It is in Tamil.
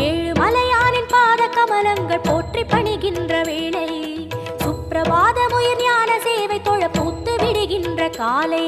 ஏழு மலையானின் பாத கமலங்கள் போற்றி பணிகின்ற வேளை சுப்பிரபாத முயர் ஞான சேவை தொழ பூத்து விடுகின்ற காலை.